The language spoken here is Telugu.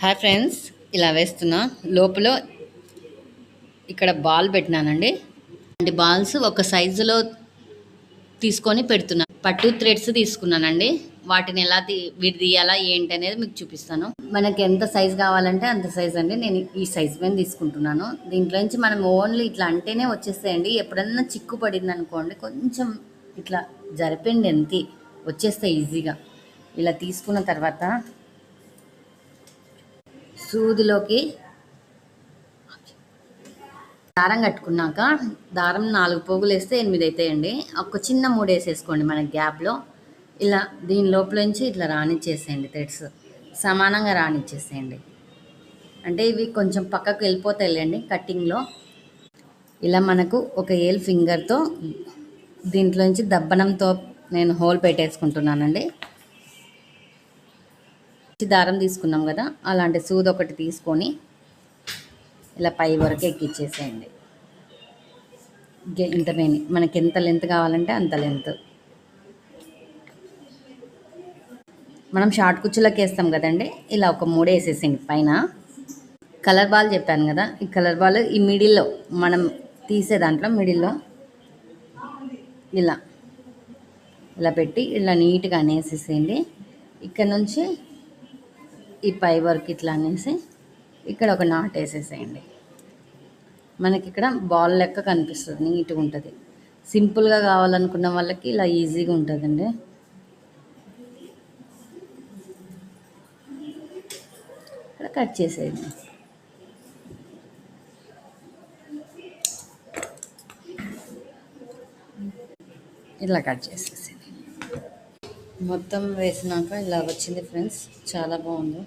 హాయ్ ఫ్రెండ్స్ ఇలా వేస్తున్నా. లోపల ఇక్కడ బాల్ పెట్టినానండి. అంటే బాల్స్ ఒక సైజులో తీసుకొని పెడుతున్నా. పట్టు థ్రెడ్స్ తీసుకున్నానండి. వాటిని ఎలా విడిదీయాలా విడి తీయాలా ఏంటి అనేది మీకు చూపిస్తాను. మనకి ఎంత సైజ్ కావాలంటే అంత సైజ్ అండి. నేను ఈ సైజ్ మీద తీసుకుంటున్నాను. దీంట్లో నుంచి మనం ఓన్లీ ఇట్లా అంటేనే వచ్చేస్తాయండి. ఎప్పుడన్నా చిక్కు పడింది అనుకోండి కొంచెం ఇట్లా జరిపండి ఎంత వచ్చేస్తాయి ఈజీగా ఇలా తీసుకున్న తర్వాత సూదిలోకి దారం కట్టుకున్నాక దారం నాలుగు పోగులు వేస్తే ఎనిమిది అవుతాయండి ఒక చిన్న మూడు వేసేసుకోండి మన గ్యాప్లో ఇలా దీని లోపల నుంచి ఇట్లా రానిచ్చేసేయండి థ్రెడ్స్ సమానంగా రానిచ్చేసేయండి. అంటే ఇవి కొంచెం పక్కకు వెళ్ళిపోతాయిలేండి కట్టింగ్లో ఇలా మనకు ఒక ఏల్ ఫింగర్తో దీంట్లోంచి దబ్బనంతో నేను హోల్ పెట్టేసుకుంటున్నానండి. దారం తీసుకున్నాం కదా అలాంటి సూది ఒకటి తీసుకొని ఇలా పై వరకు ఎక్కిచ్చేసేయండి. ఇంత మెయిన్ మనకి ఎంత లెంత్ కావాలంటే అంత లెంత్ మనం షార్ట్ కుచ్చులకి వేస్తాం కదండి ఇలా ఒక మూడు వేసేసేయండి పైన. కలర్ బాల్ చెప్పాను కదా ఈ కలర్ బాల్ ఈ మిడిల్లో మనం తీసే దాంట్లో మిడిల్లో ఇలా ఇలా పెట్టి ఇలా నీట్గా అనేసేసేయండి. ఇక్కడ నుంచి ఈ పై వర్క్ ఇట్లా అనేసి ఇక్కడ ఒక నాట్ వేసేసేయండి. మనకి ఇక్కడ బాల్ లెక్క కనిపిస్తుంది నీట్గా ఉంటుంది. సింపుల్గా కావాలనుకున్న వాళ్ళకి ఇలా ఈజీగా ఉంటుందండి. ఇక్కడ కట్ చేసేయండి. ఇలా కట్ చేసేసి మొత్తం వేసినాక ఇలా వచ్చింది ఫ్రెండ్స్. చాలా బాగుంది.